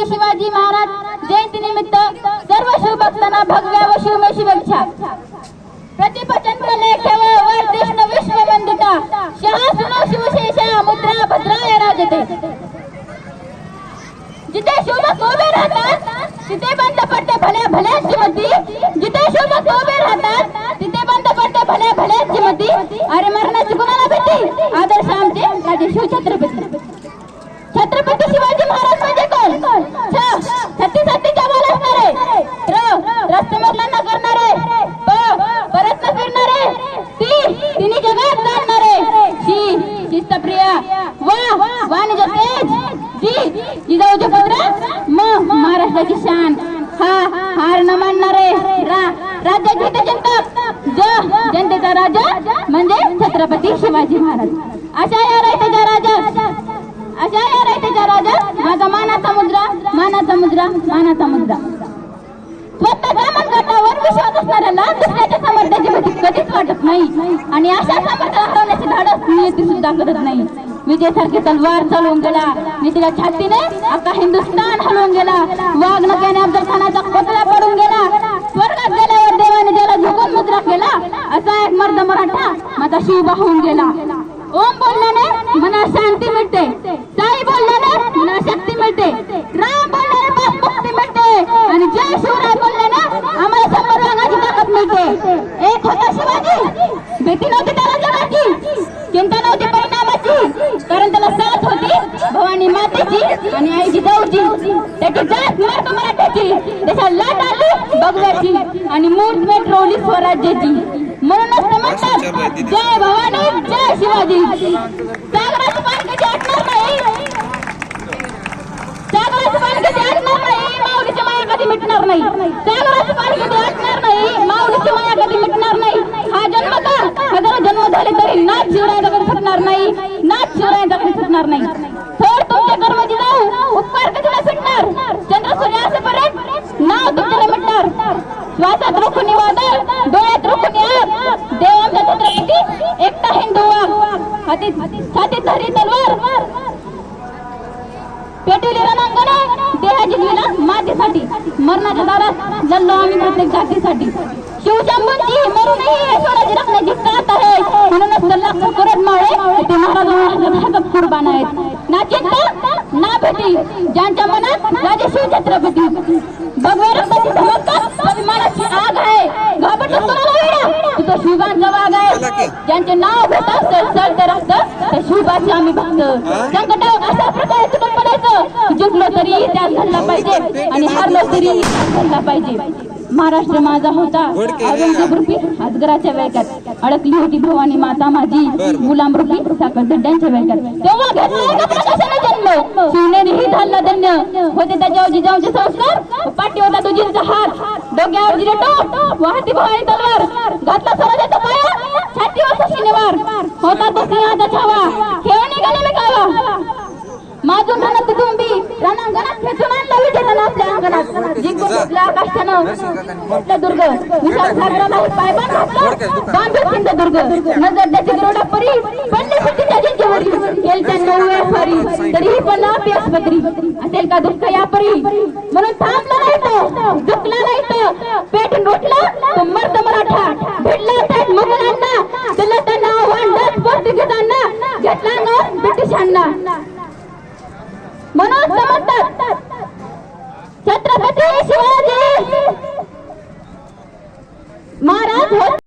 छत्रपती शिवाजी महाराज जयंती निमित्त सर्व शिवभक्तांना भगव्या व शिवमय शुभेच्छा. प्रतिपचंद्र प्रलय ठेव वर कृष्ण विश्व वंदिता. शहा सुनो शिवशेषा मुद्रा भद्राय राजते. जिथे शिवभक्त उभे राहतात तिथे बंद पडते भल्या भल्याची मती जिथे शिवभक्त उभे राहतात तिथे बंद पडते भल्या भल्याची मती अरे मरणाची कुणाला भीती? आदर्श आमचे राजे शिवछत्रपती. कस्टमरला न मोगलांना करणारे प परत न फिरणारे ती तिने जगात जाणणारे शी शिस्तप्रिय वा वाणिज्य तेज जी जिजाऊचे पुत्र म महाराष्ट्राची शान. हा हार न मानणारे रा राज्याचे हितचिंतक ज जनतेचा राजा म्हणजे छत्रपती शिवाजी महाराज. अशा या रायतेच्या राजा अशा या रायतेच्या राजा माझा मानाचा मुद्रा मानाचा मुद्रा मानाचा मुद्रा. स्वतःच्या असणाऱ्यांना दुसऱ्याच्या सामर्थ्याची भीती कधीच वाटत नाही. आणि अशा सामर्थ्याला हरवण्याची धाडस नियती सुद्धा करत नाही. विजयसारखी तलवार चालवून गेला. नितीच्या छातीने अख्खा हिंदुस्थान हलवून गेला. वाघ नक्याने अफजल खानाचा पुतळा पडून गेला. स्वर्गात गेल्यावर देवाने त्याला झुकून मुद्रा केला असा एक मर्द मराठा माझा शिव होऊन गेला. ओम बोलल्याने मना शांती मिळते. साई बोलल्याने मना शक्ती मिळते राम बोलल्याने पास मुक्ती मिळते आणि जय शिवराय बोलल्याने आम्हाला शंभर रंगाची ताकद मिळते एक होता शिवाजी भीती नव्हती त्याला जगाची चिंता नव्हती परिणामाची. कारण त्याला साथ होती भवानी मातेची आणि आई जिजाऊची त्याची जात मार्ग मराठ्याची त्याच्या लाट आली बगव्याची आणि मूर्त मेट्रोली स्वराज्याची. म्हणूनच ते म्हणतात जय भवानी जय शिवाजी. आटणार नाही. नाही. माऊलीची माया कधी मिटणार नाही आटणार नाही माऊलीची माया कधी मिटणार नाही हा जन्म का हजारो जन्म झाले तरी नाच शिवरायांचा कधी सुटणार नाही नाच शिवराय कधी सुटणार नाही. थोर तुमचे कर्माची जाऊ उपकार कधी सुटणार? चंद्र सूर्य असेपर्यंत नाव तुमच्याला मिटणार. श्वासात रोखून वादळ डोळ्यात रोखून आग. देव आमचा छत्रपती एकटा हिंदू वाघ हातीत छातीत धरी तलवार. पेटवली रणांगणे देहाची लीला मातीसाठी. मरणाच्या दारात जल्लो आम्ही प्रत्येक जातीसाठी. शिवशंभूंची मरूनही स्वराज्य राखण्याची साथ आहे. म्हणूनच तर लाख करत माळे ते महाराज कुर्बान आहेत. ना चिंता ना भीती ज्यांच्या मनात राजे शिव छत्रपती. भगवे रक्ताची धमक अभिमानाची आग आहे. घाबरतो कोणाला शिवबांचा वाघ आहे. ज्यांचे नाव घेत असेल सर तर असतं त्या शिवबाचे आम्ही भक्त. संकटावर अशा प्रकारे सुटून पडायचं जिंकलो तरी त्यात घडला पाहिजे आणि हारलो तरी घडला पाहिजे. महाराष्ट्र माझा होता. औरंगजेब रूपी वेळात अडकली होती भवानी माता माझी. गुलाम रूपी साखर दड्ड्यांच्या वेळात तेव्हा घेतला एका प्रकाशाने जन्म. शिवनेरी ही झाला धन्य. होते जिजाऊचे संस्कार. पाठी होता तुझीचा हात. डोक्यावर जिरे टोप. वाहती भवानी तलवार. घातला स्वराज्याचा पाया. शनिवार होता तो सिंहाचा छावा. खेळ निघाले मी घेतला म्हटलं दुर्ग. विशाल सागराला नजर त्याची परी. पडले केलच्या फारी तरीही पण असेल का दुःख या परी म्हणून थांबला नाही तो. दुखला नाही तो. पेट लोटला तो मर्द मराठा. भिडला थेट मुघलांना दिलं त्यांना आव्हान पोर्तुगीजांना घेतला अंगावर ब्रिटिशांना. म्हणून समजतात. Cala a!